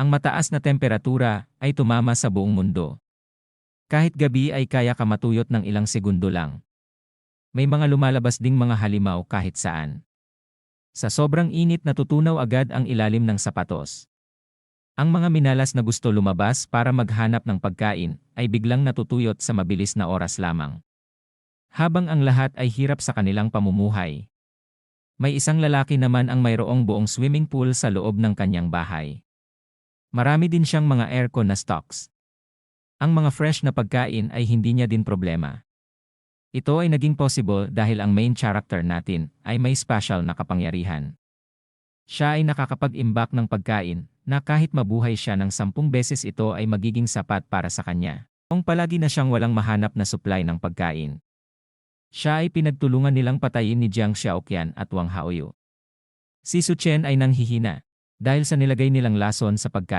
Ang mataas na temperatura ay tumama sa buong mundo. Kahit gabi ay kaya ka matuyot ng ilang segundo lang. May mga lumalabas ding mga halimaw kahit saan. Sa sobrang init natutunaw agad ang ilalim ng sapatos. Ang mga minalas na gusto lumabas para maghanap ng pagkain ay biglang natutuyot sa mabilis na oras lamang. Habang ang lahat ay hirap sa kanilang pamumuhay. May isang lalaki naman ang mayroong buong swimming pool sa loob ng kanyang bahay. Marami din siyang mga aircon na stocks. Ang mga fresh na pagkain ay hindi niya din problema. Ito ay naging possible dahil ang main character natin ay may special na kapangyarihan. Siya ay nakakapag-imbak ng pagkain na kahit mabuhay siya ng sampung beses ito ay magiging sapat para sa kanya. Kung palagi na siyang walang mahanap na supply ng pagkain. Siya ay pinagtulungan nilang patayin ni Jiang Xiaoqian at Wang Haoyu. Si Su Chen ay nanghihina dahil sa nilagay nilang lason sa pagkain.